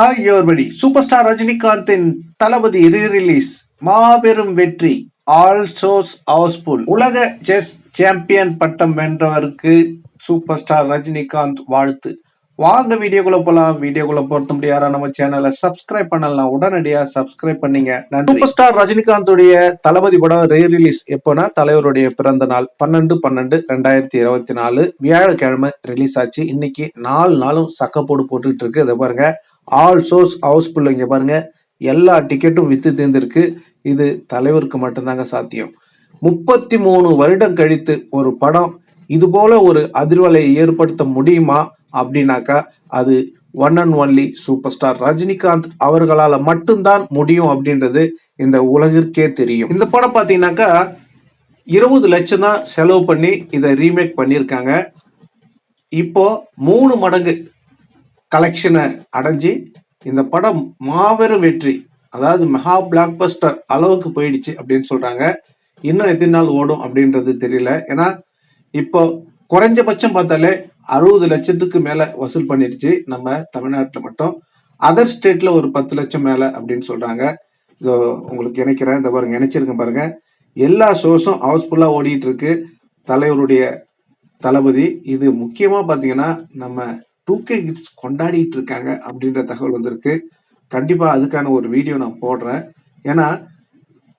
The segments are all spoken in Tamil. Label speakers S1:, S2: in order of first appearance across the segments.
S1: ஹாய் எவர்படி சூப்பர் ஸ்டார் ரஜினிகாந்தின் தளபதி ரீ-ரிலீஸ் மாபெரும் வெற்றி ஆல் ஷோஸ் ஹவுஸ்ஃபுல் உலக செஸ் சாம்பியன் பட்டம் வென்றவருக்கு சூப்பர் ஸ்டார் ரஜினிகாந்த் வாழ்த்து. வாங்க வீடியோக்குள்ள போலாம். வீடியோக்குள்ள பொறுத்த முடியாத நம்ம சேனலை சப்ஸ்கிரைப் பண்ணலாம். உடனடியா சப்ஸ்கிரைப் பண்ணீங்க. நன்றி. சூப்பர் ஸ்டார் ரஜினிகாந்துடைய தளபதி படம் ரீ ரிலீஸ் எப்போனா தலைவருடைய பிறந்த நாள் பன்னெண்டு பன்னெண்டு ரெண்டாயிரத்தி இருபத்தி நாலு வியாழக்கிழமை ரிலீஸ் ஆச்சு. இன்னைக்கு நாலு நாளும் சக்கப்போடு போட்டுட்டு இருக்கு. இதை பாருங்க. ஆல் சோர்ஸ் ஹவுஸ்ஃபுல் இங்கே பாருங்க. எல்லா டிக்கெட்டும் வித்து தீர்ந்திருக்கு. இது தலைவருக்கு மட்டும்தாங்க சாத்தியம். முப்பத்தி மூணு வருடம் கழித்து ஒரு படம் இது போல ஒரு அதிர்வலையை ஏற்படுத்த முடியுமா? அப்படின்னாக்கா அது one and only super star Rajinikanth அவர்களால் மட்டும்தான் முடியும் அப்படின்றது இந்த உலகிற்கே தெரியும். இந்த படம் பார்த்தீங்கன்னாக்கா இருபது லட்சம் தான் செலவு பண்ணி இதை ரீமேக் பண்ணியிருக்காங்க. இப்போ மூணு மடங்கு கலெக்ஷனை அடைஞ்சு இந்த படம் மாபெரும் வெற்றி அதாவது மெகா பிளாக் பஸ்டர் அளவுக்கு போயிடுச்சு அப்படின்னு சொல்றாங்க. இன்னும் எத்தனை நாள் ஓடும் அப்படின்றது தெரியல. ஏன்னா இப்போ குறைஞ்சபட்சம் பார்த்தாலே அறுபது லட்சத்துக்கு மேல வசூல் பண்ணிடுச்சு நம்ம தமிழ்நாட்டில் மட்டும். அதர் ஸ்டேட்ல ஒரு பத்து லட்சம் மேல அப்படின்னு சொல்றாங்க. இதோ உங்களுக்கு இணைக்கிறேன். இந்த பாருங்க இணைச்சிருக்கேன் பாருங்க. எல்லா ஷோஸும் ஹவுஸ்ஃபுல்லா ஓடிட்டு இருக்கு. தலைவருடைய தளபதி. இது முக்கியமா பாத்தீங்கன்னா நம்ம டூ கே கிட்ஸ் கொண்டாடிட்டு இருக்காங்க அப்படின்ற தகவல் வந்திருக்கு. கண்டிப்பா அதுக்கான ஒரு வீடியோ நான் போடுறேன். ஏன்னா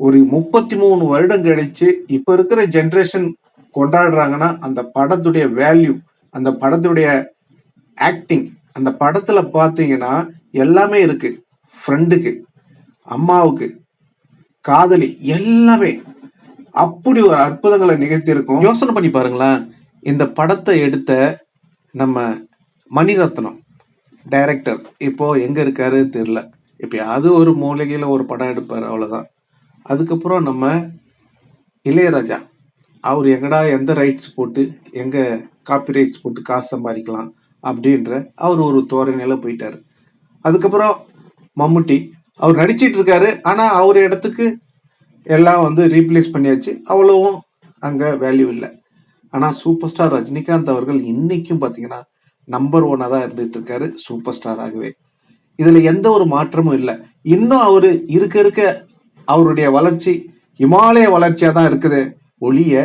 S1: ஒரு முப்பத்தி மூணு வருடம் கழிச்சு இப்ப இருக்கிற ஜென்ரேஷன் கொண்டாடுறாங்கன்னா அந்த படத்துடைய வேல்யூ அந்த படத்துடைய ஆக்டிங் அந்த படத்துல பாத்தீங்கன்னா எல்லாமே இருக்கு. ஃப்ரெண்டுக்கு அம்மாவுக்கு காதலி எல்லாமே. அப்படி ஒரு அற்புதங்களை நிகழ்த்தி இருக்கும் யோசனை பண்ணி பாருங்களேன். இந்த படத்தை எடுத்த நம்ம மணிரத்னம் டைரக்டர் இப்போ எங்க இருக்காரு இப்போ எப்பயாவது ஒரு மூலிகையில் ஒரு படம் எடுப்பார் அவ்வளோதான் அதுக்கப்புறம் நம்ம இளையராஜா. அவர் எங்கடா எந்த ரைட்ஸ் போட்டு எங்க காப்பி ரைட்ஸ் போட்டு காசு சம்பாதிக்கலாம் அப்படின்ற அவர் ஒரு தோரணையில் போயிட்டார். அதுக்கப்புறம் மம்முட்டி. அவர் நடிச்சிட்டு இருக்காரு ஆனால் அவர் இடத்துக்கு எல்லாம் வந்து ரீப்ளேஸ் பண்ணியாச்சு. அவ்வளவும் அங்கே வேல்யூ இல்லை. ஆனால் சூப்பர் ஸ்டார் ரஜினிகாந்த் அவர்கள் இன்னைக்கும் பார்த்தீங்கன்னா நம்பர் ஒன்னா தான் இருந்துட்டு இருக்காரு சூப்பர் ஸ்டாராகவே இதுல எந்த ஒரு மாற்றமும் இல்லை. இன்னும் அவரு இருக்க இருக்க அவருடைய வளர்ச்சி இமாலய வளர்ச்சியா தான் இருக்குது ஒளிய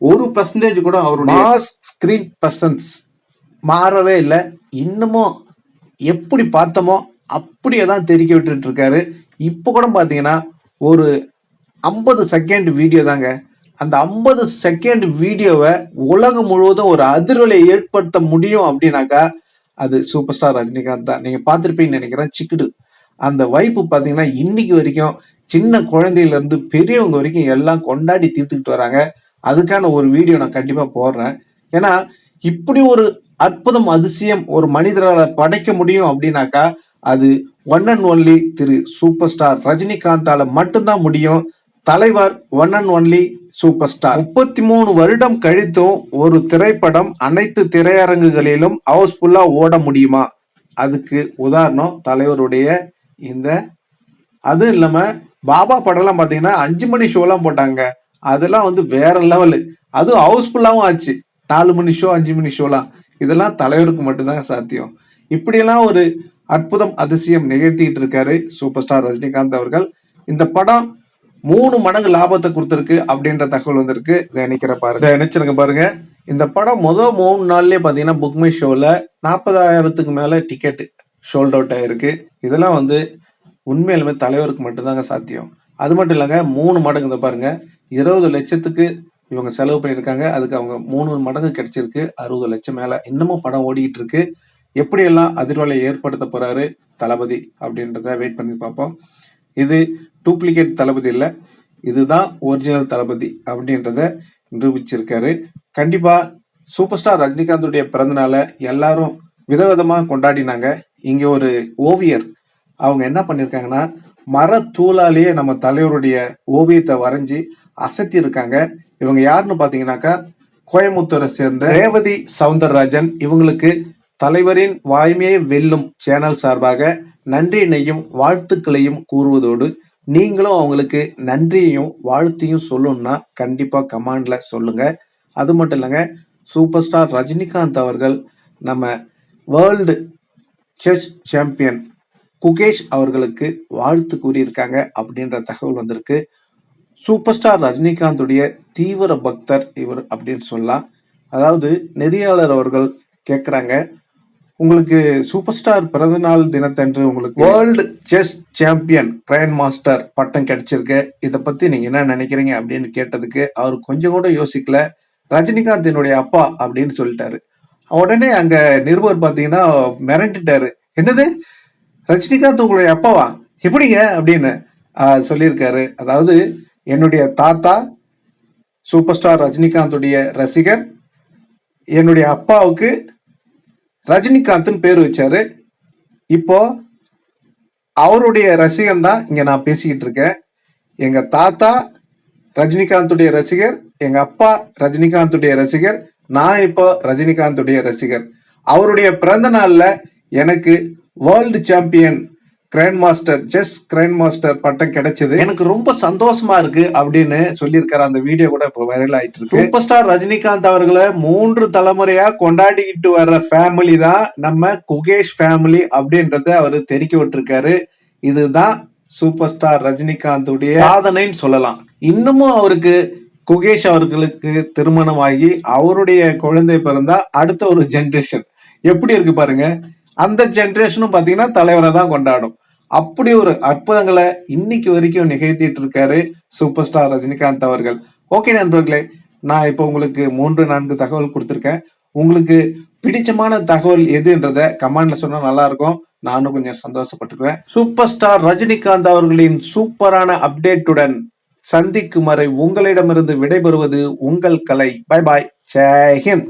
S1: ஒரு பர்சன்டேஜ் கூட அவருடைய ஸ்கிரீன் பர்சன்ஸ் மாறவே இல்லை. இன்னமும் எப்படி பார்த்தோமோ அப்படியே தான் தெரிக்க விட்டுட்டு இருக்காரு. இப்போ கூட பார்த்தீங்கன்னா ஒரு ஐம்பது செகண்ட் வீடியோ தாங்க அந்த ஐம்பது செகண்ட் வீடியோவை உலகம் முழுவதும் ஒரு அதிர்வலை ஏற்படுத்த முடியும் அப்படின்னாக்கா அது சூப்பர் ஸ்டார் ரஜினிகாந்த் தான். நீங்க பார்த்துருப்பீங்கன்னு நினைக்கிறேன் சிக்குடு. அந்த வைப்பு பார்த்தீங்கன்னா இன்னைக்கு வரைக்கும் சின்ன குழந்தையிலேருந்து பெரியவங்க வரைக்கும் எல்லாம் கொண்டாடி தீர்த்துக்கிட்டு வராங்க. அதுக்கான ஒரு வீடியோ நான் கண்டிப்பாக போடுறேன். ஏன்னா இப்படி ஒரு அற்புதம் அதிசயம் ஒரு மனிதரால் படைக்க முடியும் அப்படின்னாக்கா அது one and only Thiru super star ரஜினிகாந்தால மட்டும்தான் முடியும். தலைவர் one and only super star முப்பத்தி மூணு வருடம் கழித்தும் ஒரு திரைப்படம் அனைத்து திரையரங்குகளிலும் ஹவுஸ்ஃபுல்லா ஓட முடியுமா? அதுக்கு உதாரணம் தலைவருடைய இந்த அது இல்லாம பாபா படம்லாம் பாத்தீங்கன்னா அஞ்சு மணி ஷோலாம் போட்டாங்க. அதெல்லாம் வந்து வேற லெவலு அதுவும் ஹவுஸ்ஃபுல்லாவும் ஆச்சு. நாலு மணி ஷோ அஞ்சு மணி ஷோலாம் இதெல்லாம் தலைவருக்கு மட்டும்தான் சாத்தியம். இப்படியெல்லாம் ஒரு அற்புதம் அதிசயம் நிகழ்த்திட்டு இருக்காரு சூப்பர் ஸ்டார் ரஜினிகாந்த் அவர்கள். இந்த படம் மூணு மடங்கு லாபத்தை கொடுத்துருக்கு அப்படின்ற தகவல் வந்திருக்கு. இதை நினைக்கிற பாருங்க. நினைச்சிருங்க பாருங்க. இந்த படம் மொதல் மூணு நாள்லயே பாத்தீங்கன்னா புக்மை ஷோல நாற்பதாயிரத்துக்கு மேல டிக்கெட் ஷோல்ட் அவுட் ஆயிருக்கு. இதெல்லாம் வந்து உண்மையிலுமே தலைவருக்கு மட்டும்தாங்க சாத்தியம். அது மட்டும் இல்லைங்க மூணு மடங்கு இந்த பாருங்க. இருபது லட்சத்துக்கு இவங்க செலவு பண்ணியிருக்காங்க. அதுக்கு அவங்க மூணு மடங்கு கிடைச்சிருக்கு. அறுபது லட்சம் மேல இன்னமும் படம் ஓடிக்கிட்டு இருக்கு. எப்படியெல்லாம் அதிர்வலை ஏற்படுத்த போறாரு தளபதி அப்படின்றத வெயிட் பண்ணி பார்ப்போம். இது டூப்ளிகேட் தளபதி இல்லை. இதுதான் ஒரிஜினல் தளபதி அப்படின்றத நிரூபிச்சிருக்காரு. கண்டிப்பா சூப்பர் ஸ்டார் ரஜினிகாந்துடைய பிறந்தநாளை எல்லாரும் விதவிதமா கொண்டாடினாங்க. இங்க ஒரு ஓவியர் அவங்க என்ன பண்ணிருக்காங்கன்னா மரத்தூளாலேயே நம்ம தலைவருடைய ஓவியத்தை வரைஞ்சி அசத்தி இருக்காங்க இவங்க யாருன்னு பாத்தீங்கன்னாக்கா கோயம்புத்தூரை சேர்ந்த ரேவதி சவுந்தரராஜன். இவங்களுக்கு தலைவரின் வாய்மையை வெல்லும் சேனல் சார்பாக நன்றியினையும் வாழ்த்துக்களையும் கூறுவதோடு நீங்களும் அவங்களுக்கு நன்றியையும் வாழ்த்தையும் சொல்லணும்னா கண்டிப்பாக கமாண்டில் சொல்லுங்க. அது மட்டும் இல்லைங்க சூப்பர் ஸ்டார் ரஜினிகாந்த் அவர்கள் நம்ம வேர்ல்டு செஸ் சாம்பியன் குகேஷ் அவர்களுக்கு வாழ்த்து கூறியிருக்காங்க அப்படின்ற தகவல் வந்திருக்கு. சூப்பர் ஸ்டார் ரஜினிகாந்துடைய தீவிர பக்தர் இவர் அப்படின்னு சொல்லலாம். அதாவது நெறியாளர் அவர்கள் கேட்குறாங்க உங்களுக்கு சூப்பர் ஸ்டார் பிறந்தநாள் தினத்தன்று உங்களுக்கு world chess champion grand master பட்டம் கிடைச்சிருக்கு. இதை பத்தி நீங்க என்ன நினைக்கிறீங்க அப்படின்னு கேட்டதுக்கு அவர் கொஞ்சம் கூட யோசிக்கல. ரஜினிகாந்த் என்னுடைய அப்பா அப்படின்னு சொல்லிட்டாரு. உடனே அங்க நிருபர் பாத்தீங்கன்னா மிரண்டுட்டாரு. என்னது? ரஜினிகாந்த் உங்களுடைய அப்பாவா? எப்படிங்க? அப்படின்னு சொல்லியிருக்காரு. அதாவது என்னுடைய தாத்தா சூப்பர் ஸ்டார் ரஜினிகாந்துடைய ரசிகர். என்னுடைய அப்பாவுக்கு ரஜினிகாந்த்னு பேர் வச்சாரு. இப்போ அவருடைய ரசிகன் தான் இங்க நான் பேசிக்கிட்டு இருக்கேன். எங்க தாத்தா ரஜினிகாந்துடைய ரசிகர் எங்க அப்பா ரஜினிகாந்துடைய ரசிகர் நான் இப்போ ரஜினிகாந்துடைய ரசிகர். அவருடைய பிறந்த நாள்ல எனக்கு world champion grand master chess grand master பட்டம் கிடைச்சது. எனக்கு ரொம்ப சந்தோஷமா இருக்கு அப்படின்னு சொல்லியிருக்காரு. அந்த வீடியோ கூட இப்போ வைரல் ஆயிட்டு இருக்கு. சூப்பர் ஸ்டார் ரஜினிகாந்த் அவர்களை மூன்று தலைமுறையா கொண்டாடிக்கிட்டு வர்ற ஃபேமிலி தான் நம்ம குகேஷ் ஃபேமிலி அப்படின்றத அவர் தெரிவிக்க விட்டுருக்காரு. இதுதான் சூப்பர் ஸ்டார் ரஜினிகாந்துடைய சாதனைன்னு சொல்லலாம். இன்னமும் அவருக்கு குகேஷ் அவர்களுக்கு திருமணமாகி அவருடைய குழந்தை பிறந்தா அடுத்த ஒரு ஜென்ரேஷன் எப்படி இருக்கு பாருங்க. அந்த ஜென்ரேஷனும் பாத்தீங்கன்னா தலைவரை தான் கொண்டாடும். அப்படி ஒரு அற்புதங்களை இன்னைக்கு வரைக்கும் நிகழ்த்திட்டு இருக்காரு சூப்பர் ஸ்டார் ரஜினிகாந்த் அவர்கள். ஓகே நண்பர்களே நான் இப்போ உங்களுக்கு மூன்று நான்கு தகவல் கொடுத்துருக்கேன். உங்களுக்கு பிடிச்சமான தகவல் எதுன்றத கமெண்ட்ல சொன்னா நல்லா இருக்கும் நானும் கொஞ்சம் சந்தோஷப்பட்டுக்குவேன். சூப்பர் ஸ்டார் ரஜினிகாந்த் அவர்களின் சூப்பரான அப்டேட்டுடன் சந்திக்கும் வரை உங்களிடமிருந்து விடைபெறுவது உங்கள் கலை. பை பாய் ஜெய்ஹிந்த்